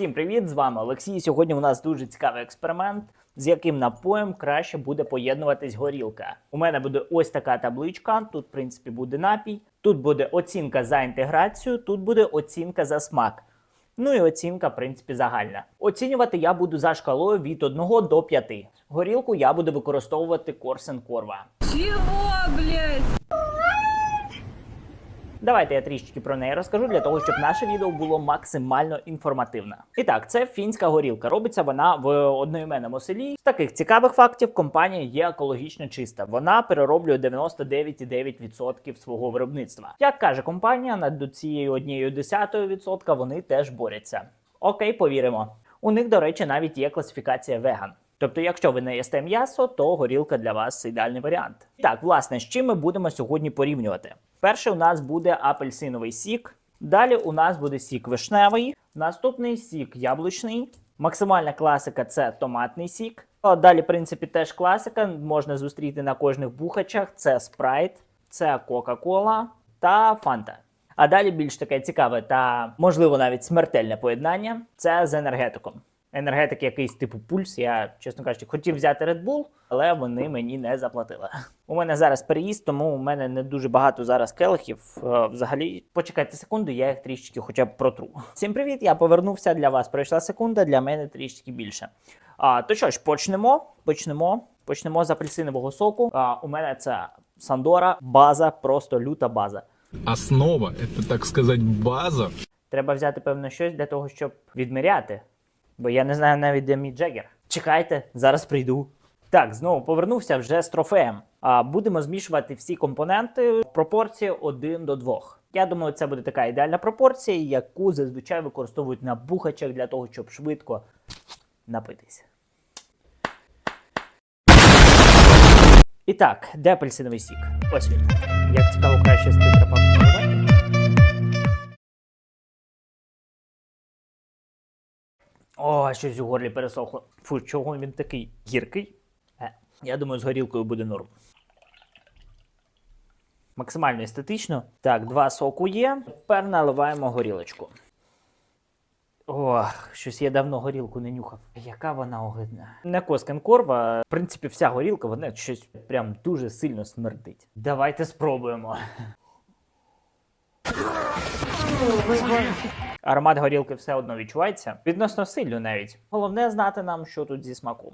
Всім привіт! З вами Олексій. Сьогодні у нас дуже цікавий експеримент, з яким напоєм краще буде поєднуватись горілка. У мене буде ось така табличка. Тут, в принципі, буде напій. Тут буде оцінка за інтеграцію, тут буде оцінка за смак. Ну і оцінка, в принципі, загальна. Оцінювати я буду за шкалою від 1 до 5. Горілку я буду використовувати Корсен Корва. Чего, блядь? Давайте я трішечки про неї розкажу для того, щоб наше відео було максимально інформативне. І так, це фінська горілка. Робиться вона в одноіменному селі. З таких цікавих фактів компанія є екологічно чиста. Вона перероблює 99,9% свого виробництва. Як каже компанія, над цією однією десятою відсотка вони теж борються. Окей, повіримо. У них, до речі, навіть є класифікація веган. Тобто, якщо ви не їсте м'ясо, то горілка для вас ідеальний варіант. Так, власне, з чим ми будемо сьогодні порівнювати? Перше у нас буде апельсиновий сік. Далі у нас буде сік вишневий. Наступний сік яблучний. Максимальна класика це томатний сік. А Далі, в принципі, теж класика. Можна зустріти на кожних бухачах. Це спрайт, це Кока-Кола та Фанта. А далі більш таке цікаве та можливо навіть смертельне поєднання це з енергетиком. Енергетик якийсь типу пульс. Я, чесно кажучи, хотів взяти Red Bull, але вони мені не заплатили. У мене зараз переїзд, тому у мене не дуже багато зараз келихів. Е, Взагалі, почекайте секунду, я їх трішечки хоча б протру. Всім привіт! Я повернувся для вас. Пройшла секунда, для мене трішечки більше. А, то що ж, почнемо. Почнемо. Почнемо з апельсинового соку. А, у мене це Сандора, база, просто люта база. Основа – это, так сказать, база. Треба взяти певно щось для того, щоб відміряти. Бо я не знаю навіть, де мій джегер. Чекайте, зараз прийду. Так, знову повернувся вже з трофеєм. А будемо змішувати всі компоненти в пропорції 1 до 2. Я думаю, це буде така ідеальна пропорція, яку зазвичай використовують на бухачах для того, щоб швидко напитися. І так, де апельсиновий сік? Ось він. Як цікаво, краще з тетрапаку О, щось у горлі пересохло. Фу, чого він такий гіркий? Е, я думаю, з горілкою буде норм. Максимально естетично. Так, два соку є. Тепер наливаємо горілочку. Ох, щось я давно горілку не нюхав. Яка вона огидна. Не Коскен Корва. В принципі, вся горілка, вона щось прям дуже сильно смердить. Давайте спробуємо. Аромат горілки все одно відчувається. Відносно сильно навіть. Головне знати нам, що тут зі смаком.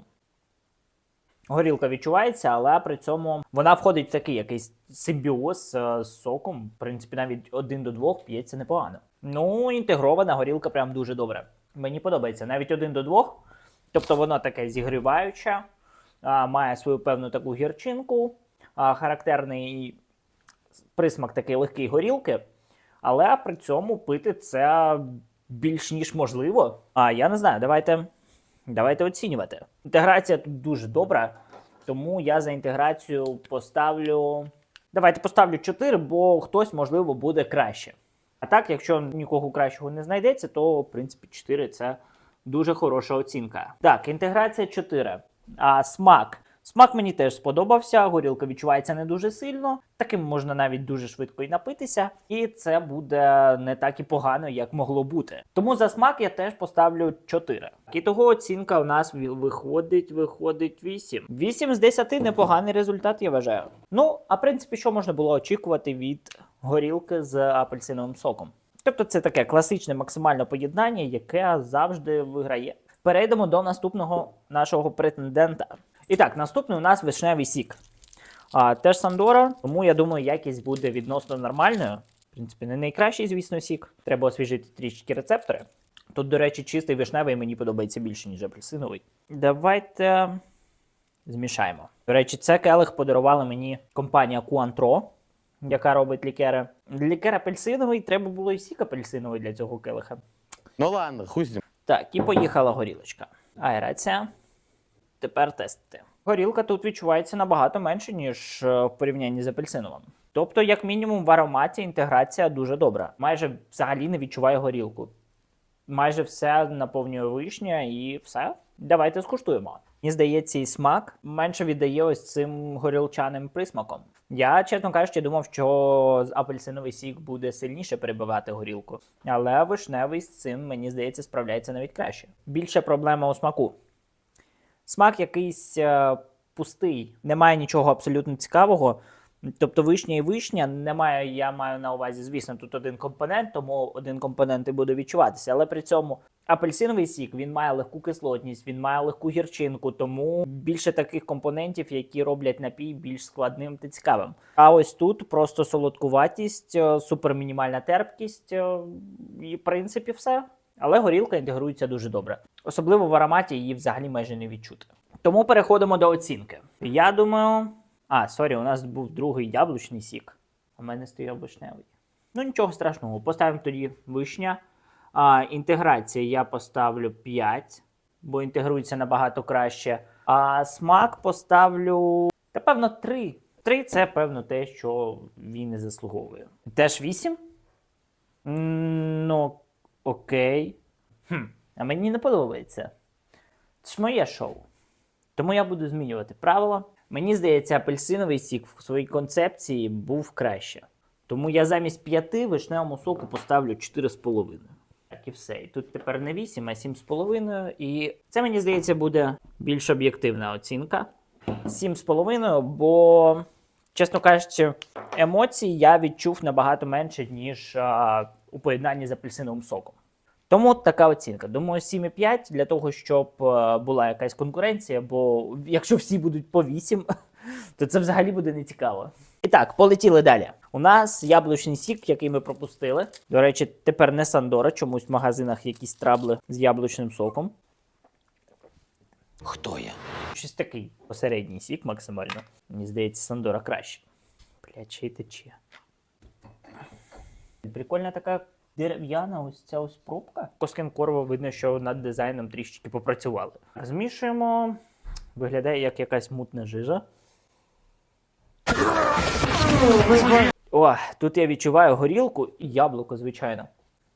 Горілка відчувається, але при цьому вона входить в такий якийсь симбіоз е, з соком. В принципі, навіть один до двох п'ється непогано. Ну, інтегрована горілка прям дуже добре. Мені подобається. Навіть один до двох. Тобто воно таке зігріваюче, має свою певну таку гірчинку, характерний присмак такий легкий горілки, але при цьому пити це більш ніж можливо. А я не знаю, давайте, давайте оцінювати. Інтеграція тут дуже добра, тому я за інтеграцію поставлю. Давайте поставлю 4, бо хтось, можливо, буде краще. А так, якщо нікого кращого не знайдеться, то в принципі 4 це дуже хороша оцінка. Так, інтеграція 4. А смак. Смак мені теж сподобався. Горілка відчувається не дуже сильно. Таким можна навіть дуже швидко і напитися, і це буде не так і погано, як могло бути. Тому за смак я теж поставлю 4. І того оцінка у нас виходить, виходить 8. 8 з 10 непоганий результат, я вважаю. Ну, а в принципі, що можна було очікувати від горілки з апельсиновим соком? Тобто це таке класичне максимальне поєднання, яке завжди виграє. Перейдемо до наступного нашого претендента. І так, наступний у нас вишневий сік. А, теж Сандора, тому я думаю, якість буде відносно нормальною. В принципі, не найкращий, звісно, сік. Треба освіжити трішки рецептори. Тут, до речі, чистий вишневий мені подобається більше, ніж апельсиновий. Давайте змішаємо. До речі, це келих подарувала мені компанія Cointreau, яка робить лікери. Лікер апельсиновий, треба було і сік апельсиновий для цього келиха. Ну ладно, хуй з ним. Так, і поїхала горілочка. Аерація. Тепер тестити. Горілка тут відчувається набагато менше, ніж е, в порівнянні з апельсиновим. Тобто, як мінімум, в ароматі інтеграція дуже добра. Майже взагалі не відчуваю горілку. Майже все наповнює вишня і все. Давайте скуштуємо. Мені здається, і смак менше віддає ось цим горілчаним присмаком. Я, чесно кажучи, думав, що апельсиновий сік буде сильніше перебивати горілку, але вишневий з цим, мені здається, справляється навіть краще. Більше проблема у смаку. Смак якийсь е, пустий, немає нічого абсолютно цікавого. Тобто вишня і вишня немає, я маю на увазі, звісно, тут один компонент, тому один компонент і буде відчуватися. Але при цьому апельсиновий сік він має легку кислотність, він має легку гірчинку, тому більше таких компонентів, які роблять напій більш складним та цікавим. А ось тут просто солодкуватість, е, супермінімальна терпкість, е, і в принципі все. Але горілка інтегрується дуже добре. Особливо в ароматі її взагалі майже не відчути. Тому переходимо до оцінки. Я думаю. А, сорі, у нас був другий яблучний сік. У мене стояв вишневий. Ну нічого страшного. Поставимо тоді вишня. А, інтеграція я поставлю 5, бо інтегрується набагато краще. А смак поставлю. Та певно 3. 3 це певно те, що він і заслуговує. Теж 8? Ну, окей. Хм, а мені не подобається. Це ж моє шоу. Тому я буду змінювати правила. Мені здається, апельсиновий сік в своїй концепції був краще. Тому я замість 5 вишневому соку поставлю 4,5. Так і все. І тут тепер не 8, а 7,5. І це, мені здається, буде більш об'єктивна оцінка. 7,5, бо, чесно кажучи, емоцій я відчув набагато менше, ніж а, у поєднанні з апельсиновим соком. Тому от така оцінка. Думаю, 7,5 для того, щоб е, була якась конкуренція, бо якщо всі будуть по 8, то це взагалі буде нецікаво. І так, полетіли далі. У нас яблучний сік, який ми пропустили. До речі, тепер не Сандора, чомусь в магазинах якісь трабли з яблучним соком. Хто я? Щось такий посередній сік максимально. Мені здається, Сандора краще. Ще й тече. Прикольна така дерев'яна ось ця ось пробка. Коскін Корво видно, що над дизайном трішечки попрацювали. Змішуємо. Виглядає як якась мутна жижа. О, тут я відчуваю горілку і яблуко, звичайно.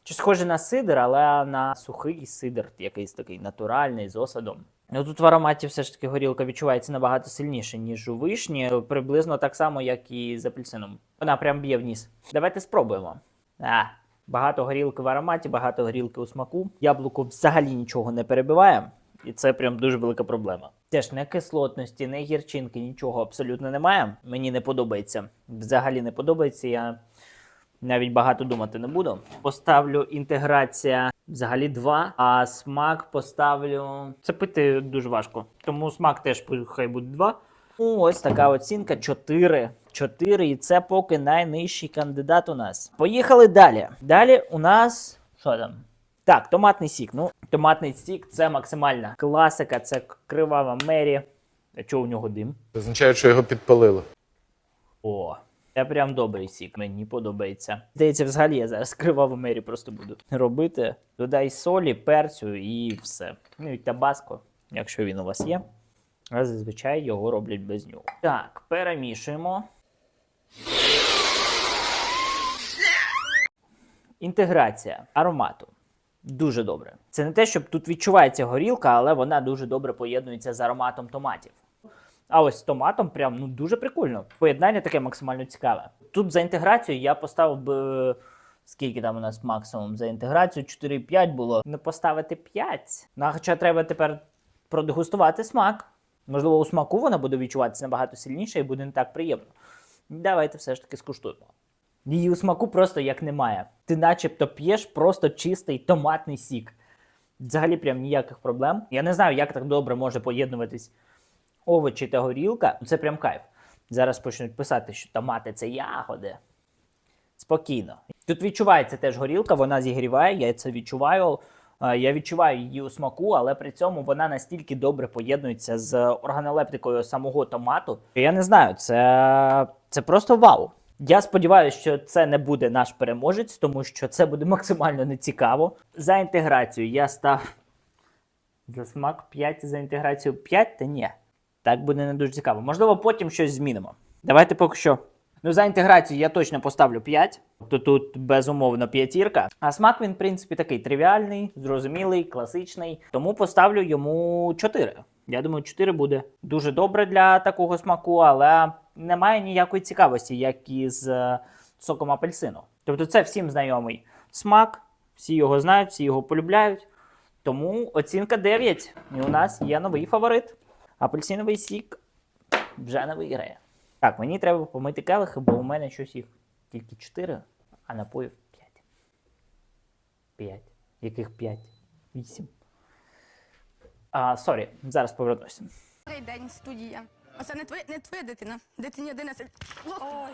Чи схоже на сидр, але на сухий сидр, якийсь такий натуральний з осадом. Ну тут в ароматі все ж таки горілка відчувається набагато сильніше, ніж у вишні, приблизно так само, як і з апельсином. Вона прям б'є вниз. Давайте спробуємо. А, багато горілки в ароматі, багато горілки у смаку. Яблуко взагалі нічого не перебиває, і це прям дуже велика проблема. Теж не кислотності, не гірчинки, нічого абсолютно немає. Мені не подобається. Взагалі не подобається. Я навіть багато думати не буду. Поставлю інтеграція взагалі 2, а смак поставлю. Це пити дуже важко. Тому смак теж хай буде 2. Ну, ось така оцінка 4. 4, і це поки найнижчий кандидат у нас. Поїхали далі. Далі у нас. Що там? Так, томатний сік. Ну, томатний сік це максимальна класика, це кривава мері. А чого у нього дим? Це означає, що його підпалили. О, це прям добрий сік, мені подобається. Здається, взагалі я зараз криваву мері просто буду робити. Додай солі, перцю і все. Ну і табаско, якщо він у вас є. А зазвичай його роблять без нього. Так, перемішуємо. Інтеграція аромату. Дуже добре. Це не те, щоб тут відчувається горілка, але вона дуже добре поєднується з ароматом томатів. А ось з томатом прям ну дуже прикольно. Поєднання таке максимально цікаве. Тут за інтеграцію я поставив би. Скільки там у нас максимум за інтеграцію? 4,5 було. Не поставити 5. Ну, а хоча треба тепер продегустувати смак. Можливо, у смаку вона буде відчуватися набагато сильніше і буде не так приємно. Давайте все ж таки скуштуємо. Її у смаку просто як немає. Ти начебто п'єш просто чистий томатний сік. Взагалі прям ніяких проблем. Я не знаю, як так добре може поєднуватись овочі та горілка. Це прям кайф. Зараз почнуть писати, що томати це ягоди. Спокійно. Тут відчувається теж горілка, вона зігріває, я це відчуваю. Е, Я відчуваю її у смаку, але при цьому вона настільки добре поєднується з органолептикою самого томату. Я не знаю, це, це просто вау. Я сподіваюся, що це не буде наш переможець, тому що це буде максимально нецікаво. За інтеграцію я став за смак 5, за інтеграцію 5, та ні. Так буде не дуже цікаво. Можливо, потім щось змінимо. Давайте поки що. Ну, за інтеграцію я точно поставлю 5. То тут безумовно п'ятірка. А смак він, в принципі, такий тривіальний, зрозумілий, класичний. Тому поставлю йому 4. Я думаю, 4 буде дуже добре для такого смаку, але немає ніякої цікавості, як і з е, соком апельсину. Тобто це всім знайомий смак, всі його знають, всі його полюбляють. Тому оцінка 9. І у нас є новий фаворит. Апельсиновий сік вже не виграє. Так, мені треба помити келихи, бо у мене щось їх тільки 4, а напоїв 5. 5. Яких 5? 8. А, сорі, зараз повернуся. Добрий день, студія. Оце не твоя, не твоя дитина. Дитині 11. Ой.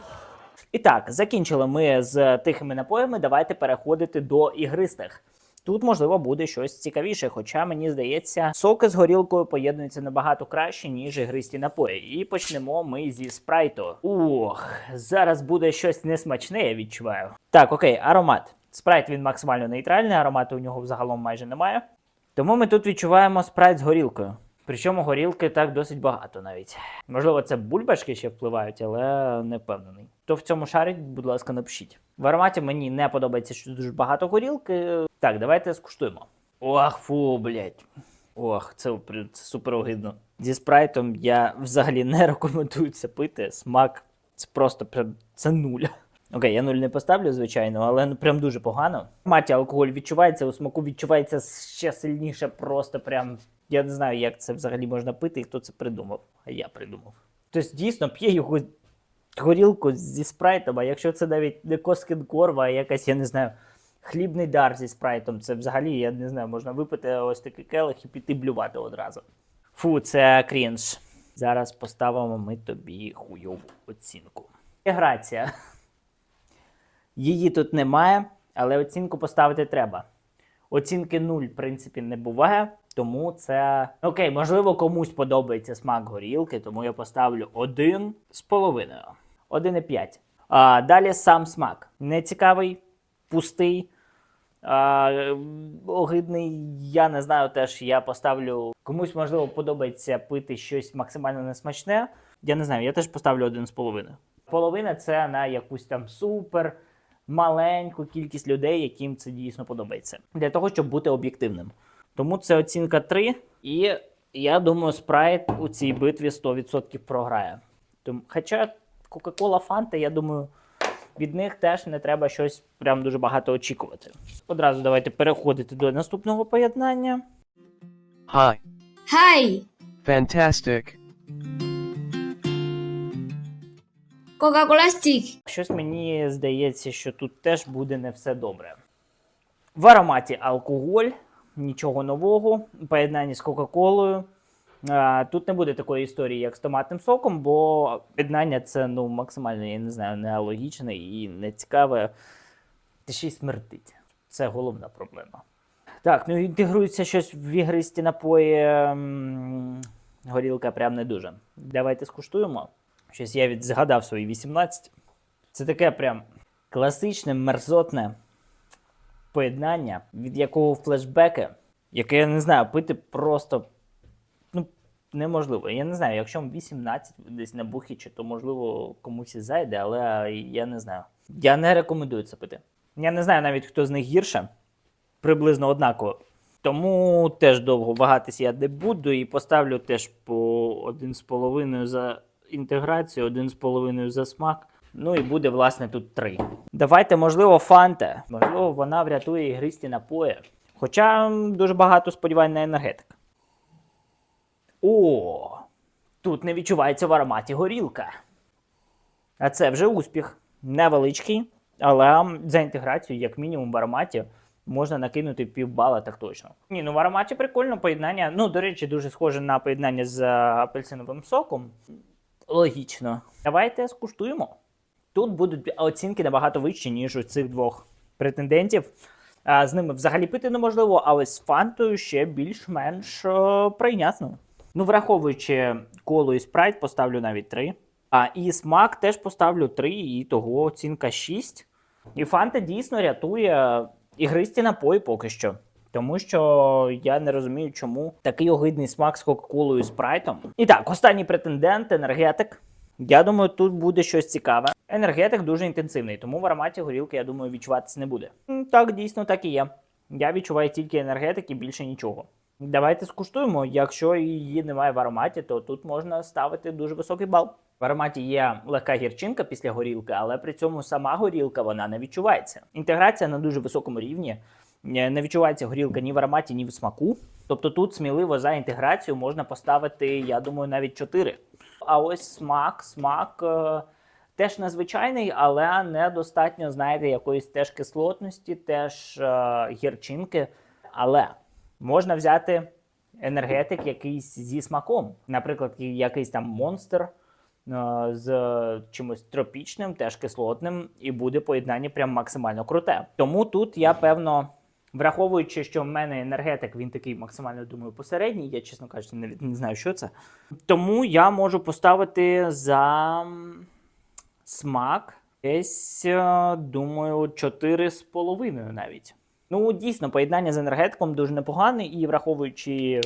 І так, закінчили ми з тихими напоями. Давайте переходити до ігристих. Тут, можливо, буде щось цікавіше, хоча мені здається, соки з горілкою поєднуються набагато краще, ніж ігристі напої. І почнемо ми зі спрайту. Ох, зараз буде щось несмачне, я відчуваю. Так, окей, аромат. Спрайт він максимально нейтральний, аромату у нього взагалом майже немає. Тому ми тут відчуваємо спрайт з горілкою. Причому горілки так досить багато навіть. Можливо, це бульбашки ще впливають, але не впевнений. Хто в цьому шарить, будь ласка, напишіть. В ароматі мені не подобається, що дуже багато горілки. Так, давайте скуштуємо. Ох, фу, блядь. Ох, це, це супер огидно. Зі спрайтом я взагалі не рекомендую це пити. Смак це просто прям це нуль. Окей, я нуль не поставлю, звичайно, але ну прям дуже погано. Маті алкоголь відчувається, у смаку відчувається ще сильніше, просто прям. Я не знаю, як це взагалі можна пити і хто це придумав. А я придумав. Тобто, дійсно, п'є його горілку зі спрайтом, а якщо це навіть не Коскін Корва, а якась, я не знаю, хлібний дар зі спрайтом, це взагалі, я не знаю, можна випити ось такий келих і піти блювати одразу. Фу, це крінж. Зараз поставимо ми тобі хуйову оцінку. Інтеграція. Її тут немає, але оцінку поставити треба. Оцінки 0, в принципі, не буває, тому це. Окей, можливо, комусь подобається смак горілки, тому я поставлю 1 з половиною. 1,5. А, далі сам смак. Нецікавий, пустий, а, огидний. Я не знаю теж. Я поставлю. Комусь, можливо, подобається пити щось максимально несмачне. Я не знаю, я теж поставлю 1,5. Половина це на якусь там супер маленьку кількість людей, яким це дійсно подобається. Для того, щоб бути об'єктивним. Тому це оцінка 3. І я думаю, спрайт у цій битві 100% програє. Тому, хоча Кока-Кола Фанта, я думаю, від них теж не треба щось прям дуже багато очікувати. Одразу давайте переходити до наступного поєднання. Hi. Hi, Fantastic. Coca-Cola Stick. Щось мені здається, що тут теж буде не все добре. В ароматі алкоголь, нічого нового, у поєднанні з Кока-Колою. Тут не буде такої історії, як з томатним соком, бо поєднання це ну, максимально, я не знаю, неалогічне і нецікаве. Та ще й смертить. Це головна проблема. Так, ну інтегрується щось в ігристі напої. Горілка прям не дуже. Давайте скуштуємо. Щось я від згадав свої 18. Це таке прям класичне, мерзотне поєднання, від якого флешбеки, яке я не знаю, пити просто ну, неможливо. Я не знаю, якщо вам 18 десь на бухічі, то можливо комусь і зайде, але я не знаю. Я не рекомендую це пити. Я не знаю навіть, хто з них гірше, приблизно однаково. Тому теж довго вагатись я не буду і поставлю теж по 1,5 за інтеграцію, 1,5 за смак. Ну і буде, власне, тут 3. Давайте, можливо, фанта. Можливо, вона врятує ігристі напої. Хоча дуже багато сподівань на енергетик. О! Тут не відчувається в ароматі горілка. А це вже успіх. Невеличкий, але за інтеграцію, як мінімум, в ароматі можна накинути півбала, так точно. Ні, ну в ароматі прикольно поєднання. Ну, до речі, дуже схоже на поєднання з апельсиновим соком. Логічно. Давайте скуштуємо. Тут будуть оцінки набагато вищі, ніж у цих двох претендентів. З ними взагалі пити неможливо, але з фантою ще більш-менш прийнятно. Ну, враховуючи коло і спрайт, поставлю навіть 3. А і смак теж поставлю 3, і того оцінка 6. І фанта дійсно рятує ігристі напої поки що. Тому що я не розумію, чому такий огидний смак з Кока-Колою і спрайтом. І так, останній претендент енергетик. Я думаю, тут буде щось цікаве. Енергетик дуже інтенсивний, тому в ароматі горілки, я думаю, відчуватися не буде. Так, дійсно, так і є. Я відчуваю тільки енергетик і більше нічого. Давайте скуштуємо. Якщо її немає в ароматі, то тут можна ставити дуже високий бал. В ароматі є легка гірчинка після горілки, але при цьому сама горілка вона не відчувається. Інтеграція на дуже високому рівні. Е, Не відчувається горілка ні в ароматі, ні в смаку. Тобто тут сміливо за інтеграцію можна поставити, я думаю, навіть 4. А ось смак, смак е, теж незвичайний, але недостатньо, знаєте, якоїсь теж кислотності, теж е, гірчинки. Але можна взяти енергетик якийсь зі смаком. Наприклад, якийсь там монстр е, з чимось тропічним, теж кислотним, і буде поєднання прям максимально круте. Тому тут я певно. Враховуючи, що в мене енергетик, він такий максимально думаю посередній, я, чесно кажучи, не, не знаю, що це. Тому я можу поставити за смак десь, е, думаю, 4,5 навіть. Ну, дійсно, поєднання з енергетиком дуже непогане, і враховуючи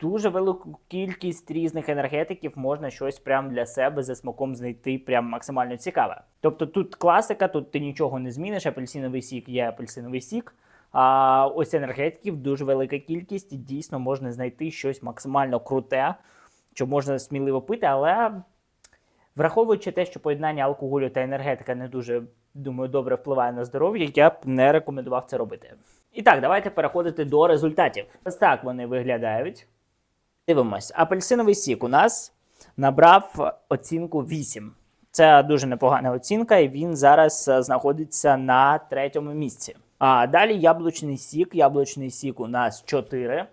дуже велику кількість різних енергетиків, можна щось прям для себе за смаком знайти прям максимально цікаве. Тобто тут класика, тут ти нічого не зміниш, апельсиновий сік є апельсиновий сік. А ось енергетиків дуже велика кількість, і дійсно можна знайти щось максимально круте, що можна сміливо пити, але враховуючи те, що поєднання алкоголю та енергетика не дуже, думаю, добре впливає на здоров'я, я б не рекомендував це робити. І так, давайте переходити до результатів. Ось так вони виглядають. Дивимось, апельсиновий сік у нас набрав оцінку 8. Це дуже непогана оцінка, і він зараз е, знаходиться на третьому місці. А далі яблучний сік. Яблучний сік у нас 4.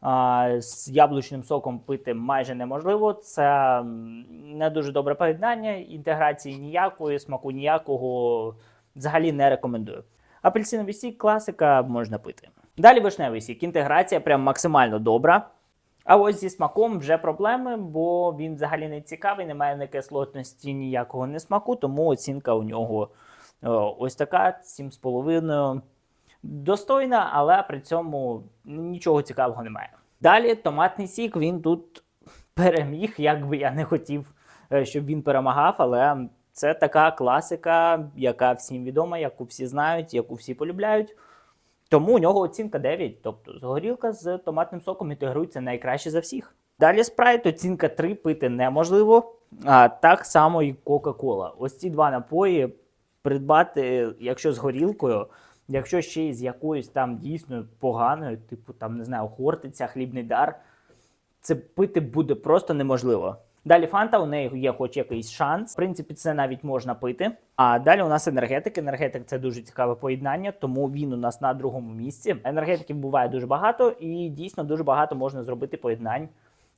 А, з яблучним соком пити майже неможливо. Це не дуже добре поєднання, інтеграції ніякої, смаку ніякого взагалі не рекомендую. Апельсиновий сік, класика, можна пити. Далі вишневий сік. Інтеграція прям максимально добра. А ось зі смаком вже проблеми, бо він взагалі не цікавий, немає ні кислотності, ніякого не смаку, тому оцінка у нього ось така 7,5. Достойна, але при цьому нічого цікавого немає. Далі томатний сік, він тут переміг, як би я не хотів, е, щоб він перемагав, але це така класика, яка всім відома, яку всі знають, яку всі полюбляють. Тому у нього оцінка 9, тобто горілка з томатним соком інтегрується найкраще за всіх. Далі спрайт, оцінка 3 пити неможливо, а так само і Кока-Кола. Ось ці два напої придбати, якщо з горілкою, якщо ще й з якоюсь там дійсно поганою, типу там не знаю, хортиця, хлібний дар, це пити буде просто неможливо. Далі фанта, у неї є хоч якийсь шанс. В принципі, це навіть можна пити. А далі у нас енергетик. Енергетик це дуже цікаве поєднання, тому він у нас на другому місці. Енергетиків буває дуже багато, і дійсно дуже багато можна зробити поєднань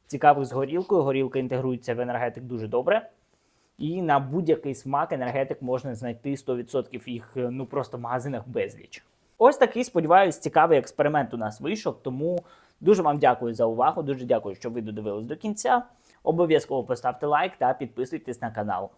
цікавих з горілкою. Горілка інтегрується в енергетик дуже добре. І на будь-який смак енергетик можна знайти 100% їх е, ну просто в магазинах безліч. Ось такий, сподіваюсь, цікавий експеримент у нас вийшов. Тому дуже вам дякую за увагу. Дуже дякую, що ви додивились до кінця. Обов'язково поставте лайк та підписуйтесь на канал.